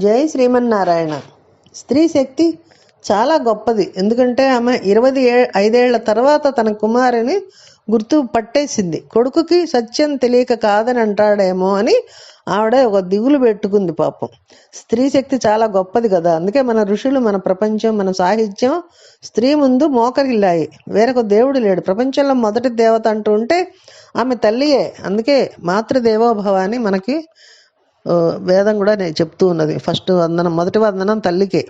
జై శ్రీమన్నారాయణ. స్త్రీ శక్తి చాలా గొప్పది. ఎందుకంటే ఆమె ఇరవై ఏ ఐదేళ్ళ తర్వాత తన కుమారుని గుర్తు పట్టేసింది. కొడుకుకి సత్యం తెలియక కాదని అంటాడేమో అని ఆవిడ ఒక దిగులు పెట్టుకుంది పాపం. స్త్రీ శక్తి చాలా గొప్పది కదా. అందుకే మన ఋషులు మన ప్రపంచం మన సాహిత్యం స్త్రీ ముందు మోకరిల్లాయి. వేరొక దేవుడు లేడు. ప్రపంచంలో మొదటి దేవత అంటూ ఉంటే ఆమె తల్లియే. అందుకే మాతృదేవోభవ అని మనకి వేదం కూడా నేను చెప్తూ ఉన్నది. ఫస్ట్ వందనం మొదటి వందనం తల్లికే.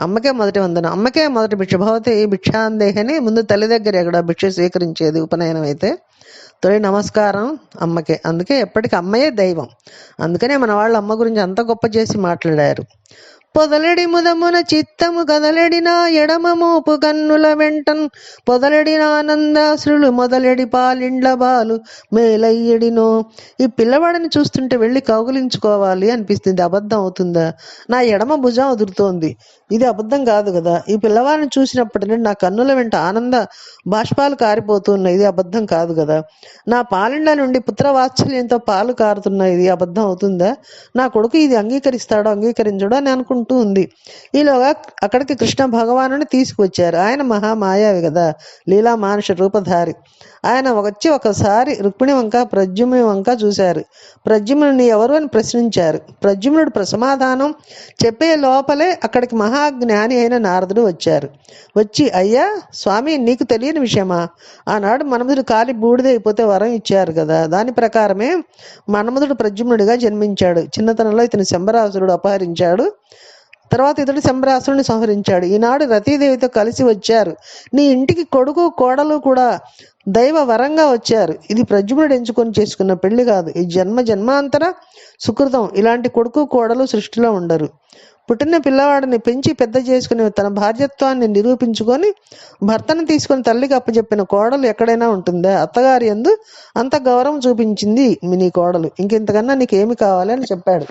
అమ్మకే మొదటి వందనం. అమ్మకే మొదటి భిక్ష. భవతి భిక్షాందేహని ముందు తల్లి దగ్గర ఎక్కడ భిక్ష స్వీకరించేది ఉపనయనం అయితే. తొలి నమస్కారం అమ్మకే. అందుకే ఎప్పటికీ అమ్మయే దైవం. అందుకనే మన వాళ్ళు అమ్మ గురించి అంత గొప్ప చేసి మాట్లాడారు. పొదలడి ముదమున చిత్తము కదలడిన ఎడమ మోపు కన్నుల వెంటన్ పొదలడిన ఆనందాశ్రులు మొదలెడి పాలిండ్ల బాలు మేలయ్యడినో. ఈ పిల్లవాడిని చూస్తుంటే వెళ్ళి కౌగులించుకోవాలి అనిపిస్తుంది. అబద్ధం అవుతుందా? నా ఎడమ భుజం అదురుతోంది. ఇది అబద్ధం కాదు కదా. ఈ పిల్లవాడిని చూసినప్పటి నుండి నా కన్నుల వెంట ఆనంద బాష్పాలు కారిపోతున్నాయి. ఇది అబద్ధం కాదు కదా. నా పాలిండ్ల నుండి పుత్రవాత్సల్యంతో పాలు కారుతున్నాయి. ఇది అబద్ధం అవుతుందా? నా కొడుకు ఇది అంగీకరిస్తాడో అంగీకరించడో అని అనుకుంటూ ఉంది. ఈలోగా అక్కడికి కృష్ణ భగవానుని తీసుకువచ్చారు. ఆయన మహామాయావి కదా లీలా మానుష రూపధారి. ఆయన వచ్చి ఒకసారి రుక్మిణి వంక ప్రద్యుమ్ని వంక చూశారు. ప్రద్యుమ్నుని ఎవరు అని ప్రశ్నించారు. ప్రద్యుమ్నుడు ప్రసమాధానం చెప్పే లోపలే అక్కడికి మహాజ్ఞాని అయిన నారదుడు వచ్చారు. వచ్చి అయ్యా స్వామి నీకు తెలియని విషయమా? ఆనాడు మనముదుడు కాలి బూడిదైపోతే వరం ఇచ్చారు కదా. దాని ప్రకారమే మనముదుడు ప్రద్యుమ్నుడిగా జన్మించాడు. చిన్నతనంలో ఇతని శంబరాసురుడు అపహరించాడు. తర్వాత ఇతడు శంభరాసురుని సంహరించాడు. ఈనాడు రతీదేవితో కలిసి వచ్చారు. నీ ఇంటికి కొడుకు కోడలు కూడా దైవ వరంగా వచ్చారు. ఇది ప్రజ్ఞుడు ఎంచుకొని చేసుకున్న పెళ్ళి కాదు. ఈ జన్మ జన్మాంతర సుకృతం. ఇలాంటి కొడుకు కోడలు సృష్టిలో ఉండరు. పుట్టిన పిల్లవాడిని పెంచి పెద్ద చేసుకుని తన భార్యత్వాన్ని నిరూపించుకొని భర్తను తీసుకొని తల్లికి అప్పచెప్పిన కోడలు ఎక్కడైనా ఉంటుందా? అత్తగారి ఎందు అంత గౌరవం చూపించింది మీ నీ కోడలు. ఇంకెంతకన్నా నీకేమి కావాలి అని చెప్పాడు.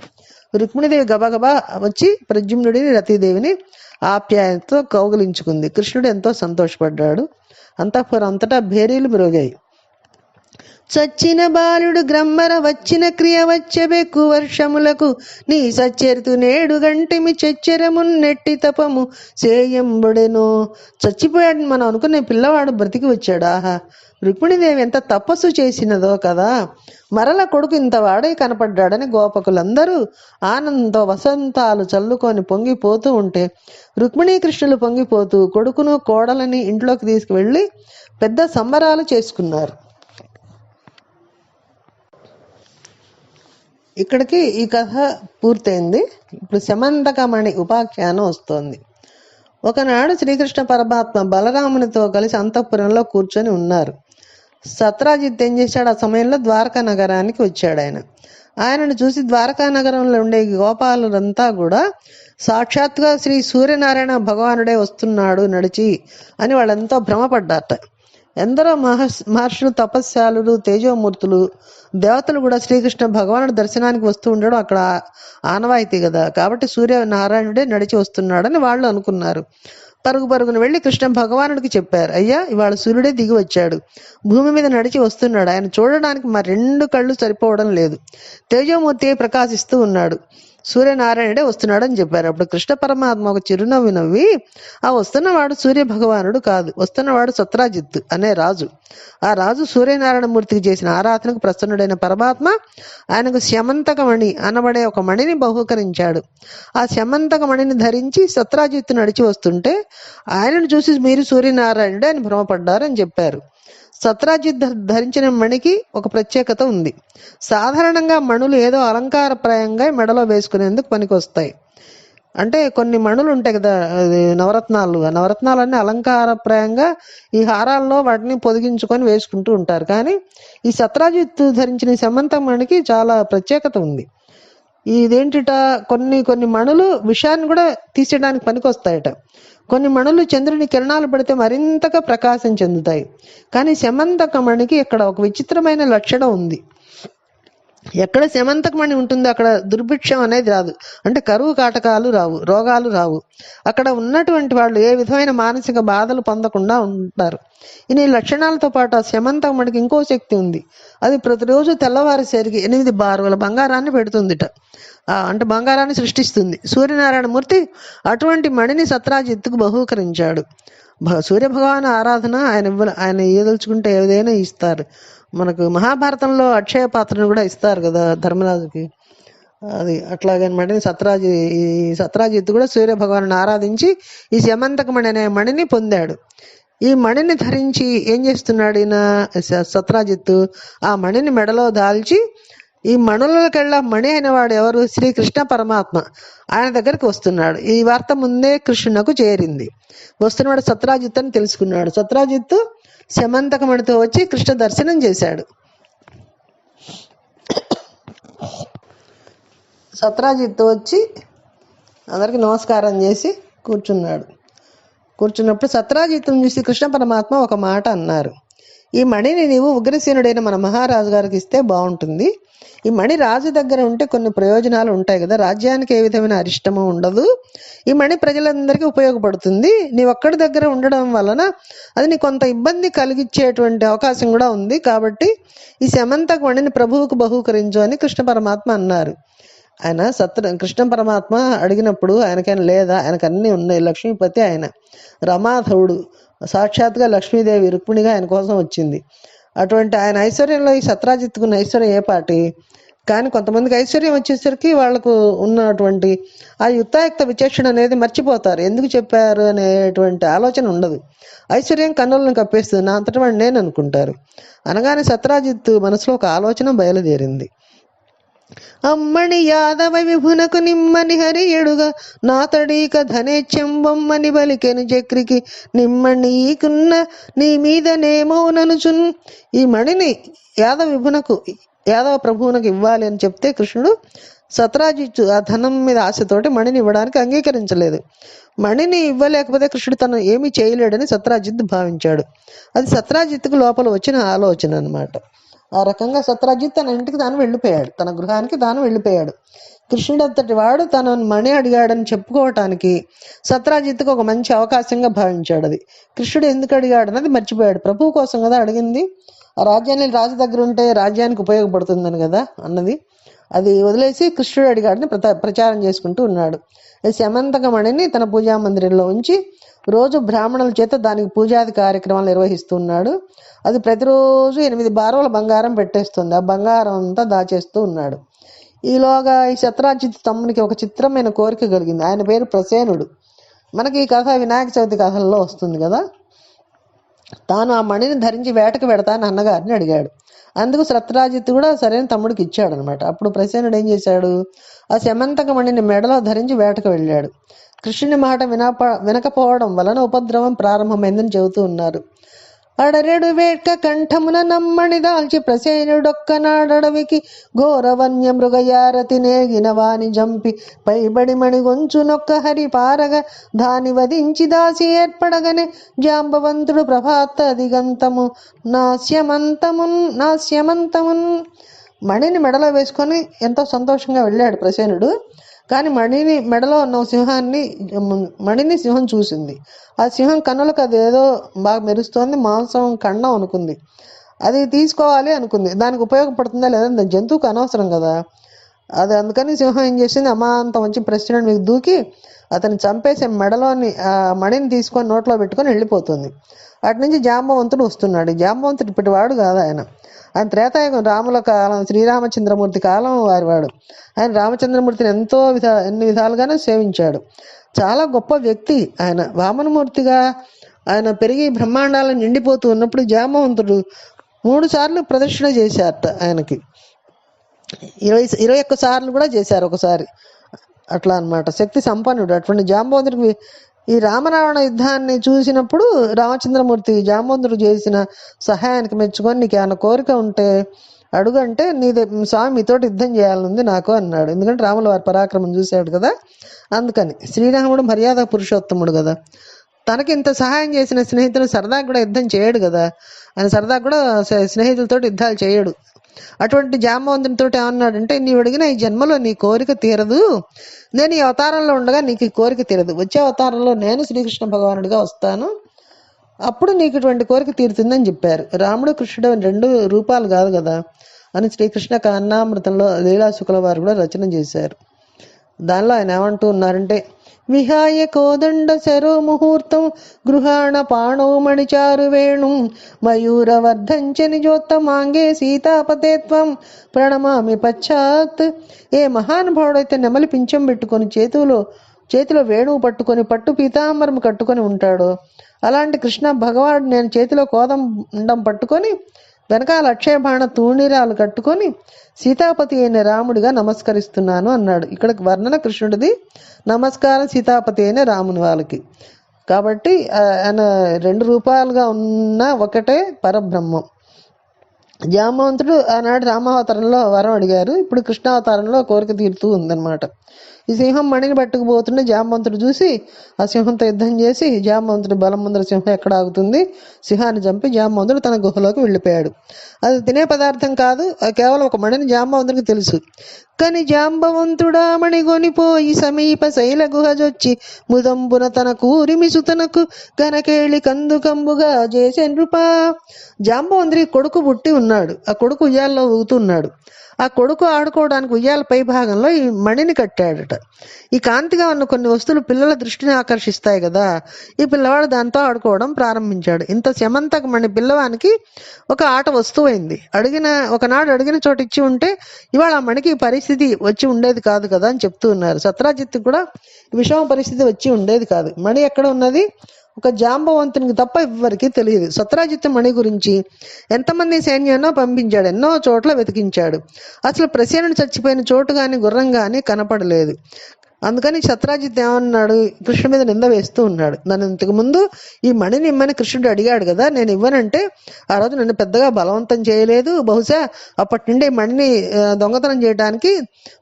రుక్మిణీదేవి గబగబా వచ్చి ప్రద్యుమ్నుడిని రతీదేవిని ఆప్యాయంతో కౌగిలించుకుంది. కృష్ణుడు ఎంతో సంతోషపడ్డాడు. అంతఃపురం అంతటా భేరీలు మ్రోగాయి. చచ్చిన బాలుడు గ్రమ్మర వచ్చిన క్రియ వచ్చబెక్కు వర్షములకు నీ సచ్చెరుతు నేడు గంటిమి చెచ్చెరమున్నెట్టి తపము సేయంబుడెను. చచ్చిపోయాడు మనం అనుకునే పిల్లవాడు బ్రతికి వచ్చాడు. ఆహా! రుక్మిణీదేవి ఎంత తపస్సు చేసినదో కదా. మరల కొడుకు ఇంత వాడే కనపడ్డాడని గోపకులందరూ ఆనందంతో వసంతాలు చల్లుకొని పొంగిపోతూ ఉంటే రుక్మిణీకృష్ణులు పొంగిపోతూ కొడుకును కోడలని ఇంట్లోకి తీసుకువెళ్ళి పెద్ద సంబరాలు చేసుకున్నారు. ఇక్కడికి ఈ కథ పూర్తయింది. ఇప్పుడు శమంతకమణి ఉపాఖ్యానం వస్తోంది. ఒకనాడు శ్రీకృష్ణ పరమాత్మ బలరామునితో కలిసి అంతఃపురంలో కూర్చొని ఉన్నారు. సత్రాజిత్ ఏం చేశాడు? ఆ సమయంలో ద్వారకా నగరానికి వచ్చాడు ఆయన. ఆయనను చూసి ద్వారకా నగరంలో ఉండే గోపాలంతా కూడా సాక్షాత్గా శ్రీ సూర్యనారాయణ భగవానుడే వస్తున్నాడు నడిచి అని వాళ్ళెంతో భ్రమపడ్డారట. ఎందరో మహర్ష్ మహర్షులు తపస్యాలులు తేజోమూర్తులు దేవతలు కూడా శ్రీకృష్ణ భగవానుడు దర్శనానికి వస్తూ ఉండడం అక్కడ ఆనవాయితీ కదా. కాబట్టి సూర్యనారాయణుడే నడిచి వస్తున్నాడని వాళ్ళు అనుకున్నారు. పరుగు పరుగున వెళ్ళి కృష్ణ భగవానుడికి చెప్పారు అయ్యా ఇవాళ సూర్యుడే దిగి వచ్చాడు. భూమి మీద నడిచి వస్తున్నాడు. ఆయన చూడడానికి మా రెండు కళ్ళు సరిపోవడం లేదు. తేజోమూర్తి ప్రకాశిస్తూ ఉన్నాడు. సూర్యనారాయణుడే వస్తున్నాడని చెప్పారు. అప్పుడు కృష్ణ పరమాత్మ ఒక చిరునవ్వు నవ్వి ఆ వస్తున్నవాడు సూర్య భగవానుడు కాదు. వస్తున్నవాడు సత్రాజిత్ అనే రాజు. ఆ రాజు సూర్యనారాయణ మూర్తికి చేసిన ఆరాధనకు ప్రసన్నుడైన పరమాత్మ ఆయనకు శమంతకమణి అనబడే ఒక మణిని బహుకరించాడు. ఆ శమంతక మణిని ధరించి సత్రాజిత్తు నడిచి వస్తుంటే ఆయనను చూసి మీరు సూర్యనారాయణుడే అని భ్రమపడ్డారని చెప్పారు. సత్రాజిత్ ధరించిన మణికి ఒక ప్రత్యేకత ఉంది. సాధారణంగా మణులు ఏదో అలంకారప్రాయంగా మెడలో వేసుకునేందుకు పనికొస్తాయి. అంటే కొన్ని మణులు ఉంటాయి కదా అది నవరత్నాలు. నవరత్నాలన్నీ అలంకారప్రాయంగా ఈ హారాల్లో వాటిని పొదిగించుకొని వేసుకుంటూ ఉంటారు. కానీ ఈ సత్రాజిత్ ధరించిన సమంత మణికి చాలా ప్రత్యేకత ఉంది. ఇదేంటిట కొన్ని కొన్ని మణులు విషయాన్ని కూడా తీసేయడానికి పనికొస్తాయట. కొన్ని మణులు చంద్రుని కిరణాలు పడితే మరింతగా ప్రకాశం చెందుతాయి. కానీ శమంతకమణికి ఇక్కడ ఒక విచిత్రమైన లక్షణం ఉంది. ఎక్కడ శమంతకమణి ఉంటుందో అక్కడ దుర్భిక్షం అనేది రాదు. అంటే కరువు కాటకాలు రావు రోగాలు రావు. అక్కడ ఉన్నటువంటి వాళ్ళు ఏ విధమైన మానసిక బాధలు పొందకుండా ఉంటారు. ఈ లక్షణాలతో పాటు ఆ శమంతకమణికి ఇంకో శక్తి ఉంది. అది ప్రతిరోజు తెల్లవారుసరికి ఎనిమిది బారుల బంగారాన్ని పెడుతుందిట. అంటే బంగారాన్ని సృష్టిస్తుంది. సూర్యనారాయణ మూర్తి అటువంటి మణిని సత్రాజిత్తుకు బహూకరించాడు. సూర్యభగవాన్ ఆరాధన ఆయన ఇవ్వ ఆయన ఏదలుచుకుంటే ఏదైనా ఇస్తారు. మనకు మహాభారతంలో అక్షయ పాత్రను కూడా ఇస్తారు కదా ధర్మరాజుకి. అది అట్లాగే మణిని సత్రాజి ఈ సత్రాజిత్తు కూడా సూర్యభగవాను ఆరాధించి ఈ శమంతకమణి అనే మణిని పొందాడు. ఈ మణిని ధరించి ఏం చేస్తున్నాడు ఈయన స- సత్రాజిత్తు ఆ మణిని మెడలో దాల్చి ఈ మణులకెళ్ళ మణి అయినవాడు ఎవరు? శ్రీకృష్ణ పరమాత్మ. ఆయన దగ్గరికి వస్తున్నాడు. ఈ వార్త ముందే కృష్ణునకు చేరింది. వస్తున్నవాడు సత్రాజిత్ అని తెలుసుకున్నాడు. సత్రాజిత్ శమంతకమణితో వచ్చి కృష్ణ దర్శనం చేశాడు. సత్రాజిత్ వచ్చి అందరికి నమస్కారం చేసి కూర్చున్నాడు. కూర్చున్నప్పుడు సత్రాజిత్తును చూసి కృష్ణ పరమాత్మ ఒక మాట అన్నారు. ఈ మణిని నీవు ఉగ్రసేనుడైన మన మహారాజు గారికి ఇస్తే బాగుంటుంది. ఈ మణి రాజు దగ్గర ఉంటే కొన్ని ప్రయోజనాలు ఉంటాయి కదా. రాజ్యానికి ఏ విధమైన అరిష్టము ఉండదు. ఈ మణి ప్రజలందరికీ ఉపయోగపడుతుంది. నీ ఒక్కడి దగ్గర ఉండడం వలన అది నీ కొంత ఇబ్బంది కలిగించేటువంటి అవకాశం కూడా ఉంది. కాబట్టి ఈ శమంతక మణిని ప్రభువుకు బహూకరించు అని కృష్ణ పరమాత్మ అన్నారు. ఆయన సత్ర కృష్ణ పరమాత్మ అడిగినప్పుడు ఆయనకైనా లేదా? ఆయనకు అన్నీ ఉన్నాయి. లక్ష్మీపతి ఆయన రమాధవుడు. సాక్షాత్గా లక్ష్మీదేవి రుక్మిణిగా ఆయన కోసం వచ్చింది. అటువంటి ఆయన ఐశ్వర్యంలో ఈ సత్రాజిత్తుకున్న ఐశ్వర్యం ఏ పాటి కానీ కొంతమందికి ఐశ్వర్యం వచ్చేసరికి వాళ్ళకు ఉన్నటువంటి ఆ యుక్తాయుక్త విచక్షణ అనేది మర్చిపోతారు. ఎందుకు చెప్పారు అనేటువంటి ఆలోచన ఉండదు. ఐశ్వర్యం కన్నులను కప్పేస్తుంది. నా అంతటి వాడు నేను అనుకుంటారు. అనగానే సత్రాజిత్ మనసులో ఒక ఆలోచన బయలుదేరింది. అమ్మణి యాదవ విభునకు నిమ్మని హరియుడుగా నాతడీక ధనేచ్యం బొమ్మని బలికెను చక్రికి నిమ్మనీకున్న నీ మీదనేమోననుచున్ ఈ మణిని యాదవ విభునకు యాదవ ప్రభువునకు ఇవ్వాలి అని చెప్తే కృష్ణుడు సత్రాజిత్తు ఆ ధనం మీద ఆశతోటి మణిని ఇవ్వడానికి అంగీకరించలేదు. మణిని ఇవ్వలేకపోతే కృష్ణుడు తను ఏమీ చేయలేడని సత్రాజిత్ భావించాడు. అది సత్రాజిత్కు లోపల వచ్చిన ఆలోచన అన్నమాట. ఆ రకంగా సత్రాజిత్ తన ఇంటికి తాను వెళ్ళిపోయాడు. తన గృహానికి తాను వెళ్ళిపోయాడు. కృష్ణుడు అంతటి వాడు తన మణి అడిగాడని చెప్పుకోవటానికి సత్రాజిత్కు ఒక మంచి అవకాశంగా భావించాడు అది. కృష్ణుడు ఎందుకు అడిగాడన్నది మర్చిపోయాడు. ప్రభువు కోసం కదా అడిగింది? ఆ రాజ్యాన్ని రాజు దగ్గర ఉంటే రాజ్యానికి ఉపయోగపడుతుందని కదా అన్నది. అది వదిలేసి కృష్ణుడు అడిగాడని ప్రచారం చేసుకుంటూ ఉన్నాడు. శమంతకమణిని మణిని తన పూజా మందిరంలో ఉంచి రోజు బ్రాహ్మణుల చేత దానికి పూజాది కార్యక్రమాలు నిర్వహిస్తున్నాడు. అది ప్రతిరోజు ఎనిమిది బారోల బంగారం పెట్టేస్తుంది. ఆ బంగారం అంతా దాచేస్తూ ఉన్నాడు. ఈలోగా ఈ శత్రాజిత్ తమ్మునికి ఒక చిత్రమైన కోరిక కలిగింది. ఆయన పేరు ప్రసేనుడు. మనకి ఈ కథ వినాయక చవితి కథల్లో వస్తుంది కదా? తాను ఆ మణిని ధరించి వేటకు పెడతాను అన్నగారిని అడిగాడు. అందుకు సత్రాజిత్ కూడా సరైన తమ్ముడికి ఇచ్చాడనమాట. అప్పుడు ప్రసేనుడు ఏం చేశాడు? ఆ శమంతక మణిని మెడలో ధరించి వేటకు వెళ్ళాడు. కృష్ణుని మాట వినప వినకపోవడం వలన ఉపద్రవం ప్రారంభమైందని చెబుతూ ఉన్నారు. అడరెడు వేట్క కంఠమున నమ్మణి దాల్చి ప్రసేనుడొక్కనాడడవికి ఘోరవన్య మృగయారతి నేగిన వాని జంపి పైబడి మణిగొంచునొక్క హరి పారగ దాని వధించి దాసి ఏర్పడగనే జాంబవంతుడు ప్రభాత దిగంతము నాస్యమంతమున్ నాస్యమంతమున్. మణిని మెడలో వేసుకొని ఎంతో సంతోషంగా వెళ్ళాడు ప్రసేనుడు. కానీ మణిని మెడలో ఉన్న సింహాన్ని మణిని సింహం చూసింది. ఆ సింహం కన్నులకు అది ఏదో బాగా మెరుస్తోంది మాంసం కండం అనుకుంది. అది తీసుకోవాలి అనుకుంది. దానికి ఉపయోగపడుతుందా లేదా? జంతువుకు అనవసరం కదా. అది అందుకని సింహం ఏం చేసింది? అమాంతం వచ్చి ప్రెసిడెంట్ మీకు దూకి అతను చంపేసి మెడలోని మణిని తీసుకొని నోట్లో పెట్టుకొని వెళ్ళిపోతుంది. అటు నుంచి జాంబవంతుడు వస్తున్నాడు. జాంబవంతుడు ఇప్పటి వాడు కాదు ఆయన. ఆయన త్రేతాయుగం రాముల కాలం శ్రీరామచంద్రమూర్తి కాలం వారివాడు ఆయన రామచంద్రమూర్తిని ఎంతో విధ ఎన్ని విధాలుగానే సేవించాడు. చాలా గొప్ప వ్యక్తి ఆయన. వామనమూర్తిగా ఆయన పెరిగి బ్రహ్మాండాలను నిండిపోతూ ఉన్నప్పుడు జామవంతుడు మూడు సార్లు ప్రదక్షిణ చేశారట ఆయనకి. ఇరవై ఇరవై ఒక్క సార్లు కూడా చేశారు ఒకసారి. అట్లా అన్నమాట. శక్తి సంపన్నుడు. అటువంటి జాంబవంతుడికి ఈ రామరావణ యుద్ధాన్ని చూసినప్పుడు రామచంద్రమూర్తి జాంబవంతుడు చేసిన సహాయానికి మెచ్చుకొని నీకు ఏమైనా కోరిక ఉంటే అడుగు అంటే నీ స్వామి మీతోటి యుద్ధం చేయాలనుంది నాకు అన్నాడు. ఎందుకంటే రాముల వారి పరాక్రమం చూశాడు కదా. అందుకని శ్రీరాముడు మర్యాద పురుషోత్తముడు కదా. తనకి ఇంత సహాయం చేసిన స్నేహితుడు సరదాగా కూడా యుద్ధం చేయడు కదా. ఆయన సరదాగా కూడా స్నేహితులతో యుద్ధాలు చేయడు. అటువంటి జామవంతునితో ఏమన్నాడంటే నీవు అడిగిన ఈ జన్మలో నీ కోరిక తీరదు. నేను ఈ అవతారంలో ఉండగా నీకు ఈ కోరిక తీరదు. వచ్చే అవతారంలో నేను శ్రీకృష్ణ భగవానుడిగా వస్తాను. అప్పుడు నీకు ఇటువంటి కోరిక తీరుతుందని చెప్పారు. రాముడు కృష్ణుడు రెండు రూపాలు కాదు కదా అని శ్రీకృష్ణ కన్నామృతంలో లీలా శుక్ల వారు కూడా రచన చేశారు. దానిలో ఆయన ఏమంటూ ఉన్నారంటే విహాయ కోదండ శరో ముహూర్తం గృహాణ పాణో మణిచారు వేణు మయూరవర్ధంచ నిజోత్తమాంగే సీతాపతే త్వం ప్రణమామి పశ్చాత్ ఏ మహానుభావుడైతే నెమలి పింఛం పెట్టుకొని చేతులో చేతిలో వేణువు పట్టుకొని పట్టు పీతాంబరం కట్టుకొని ఉంటాడు అలాంటి కృష్ణ భగవాడు నేను చేతిలో కోదం ఉండం పట్టుకొని వెనకాల అక్షయబాణ తూణీరాలు కట్టుకొని సీతాపతి అయిన రాముడిగా నమస్కరిస్తున్నాను అన్నాడు. ఇక్కడ వర్ణన కృష్ణుడిది. నమస్కారం సీతాపతి అయిన రాముని వాళ్ళకి. కాబట్టి ఆయన రెండు రూపాయలుగా ఉన్న ఒకటే పరబ్రహ్మం. జామవంతుడు ఆనాడు రామావతారంలో వరం అడిగారు. ఇప్పుడు కృష్ణావతారంలో కోరిక తీరుతూ ఉందన్నమాట. ఈ సింహం మణిని పట్టుకుపోతుంటే జామంతుడు చూసి ఆ సింహంతో యుద్ధం చేసి జామవంతుడి బలం ముందర సింహం ఎక్కడ ఆగుతుంది? సింహాన్ని చంపి జామవంతుడు తన గుహలోకి వెళ్ళిపోయాడు. అది తినే పదార్థం కాదు కేవలం ఒక మణిని జాంబవంతుడికి తెలుసు. కానీ జాంబవంతుడా మణి కొనిపోయి సమీప శైల గుహజొచ్చి ముదంబున తన కూరిమి సుతనకు గనకేళి కందుకంబుగా చేసే నృపా జాంబవంతుడికి కొడుకు పుట్టి ఉన్నాడు. ఆ కొడుకు ఉయ్యాల్లో ఊగుతున్నాడు ఆ కొడుకు ఆడుకోవడానికి ఉయ్యాల పై భాగంలో ఈ మణిని కట్టాడట. ఈ కాంతిగా ఉన్న కొన్ని వస్తువులు పిల్లల దృష్టిని ఆకర్షిస్తాయి కదా. ఈ పిల్లవాడు దాంతో ఆడుకోవడం ప్రారంభించాడు. ఇంత శమంతక మణి పిల్లవానికి ఒక ఆట వస్తువు అయింది అడిగిన ఒకనాడు అడిగిన చోట ఇచ్చి ఉంటే ఇవాళ ఆ మణికి పరిస్థితి వచ్చి ఉండేది కాదు కదా అని చెప్తూ ఉన్నారు. సత్రాజిత్ కూడా విషమ పరిస్థితి వచ్చి ఉండేది కాదు. మణి ఎక్కడ ఉన్నది? ఒక జాంబవంతునికి తప్ప ఎవ్వరికీ తెలియదు. సత్రాజిత్ మణి గురించి ఎంతమంది సైన్యాన్నో పంపించాడు. ఎన్నో చోట్ల వెతికించాడు. అసలు ప్రసేనుడు చచ్చిపోయిన చోటు కానీ గుర్రం కానీ కనపడలేదు. అందుకని సత్రాజిత్ ఏమన్నాడు? కృష్ణుడి మీద నింద వేస్తూ ఉన్నాడు. నన్ను ఇంతకు ముందు ఈ మణిని ఇమ్మని కృష్ణుడు అడిగాడు కదా నేను ఇవ్వనంటే ఆ రోజు నన్ను పెద్దగా బలవంతం చేయలేదు. బహుశా అప్పటి నుండి ఈ మణిని దొంగతనం చేయడానికి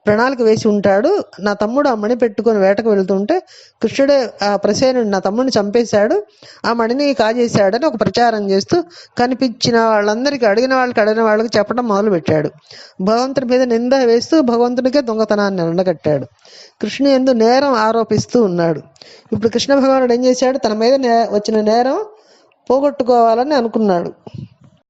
ప్రణాళిక వేసి ఉంటాడు. నా తమ్ముడు ఆ మణి పెట్టుకొని వేటకు వెళ్తుంటే కృష్ణుడే ఆ ప్రసేనుడు నా తమ్ముడిని చంపేశాడు. ఆ మణిని కాజేశాడని ఒక ప్రచారం చేస్తూ కనిపించిన వాళ్ళందరికీ అడిగిన వాళ్ళకి అడిగిన వాళ్ళకి చెప్పడం మొదలు పెట్టాడు భగవంతుడి మీద నింద వేస్తూ భగవంతుడికే దొంగతనాన్ని ఎండగట్టాడు కృష్ణు ఎందు నేరం ఆరోపిస్తూ ఉన్నాడు. ఇప్పుడు కృష్ణ భగవానుడు ఏం చేశాడు? తన మీద నే వచ్చిన నేరం పోగొట్టుకోవాలని అనుకున్నాడు.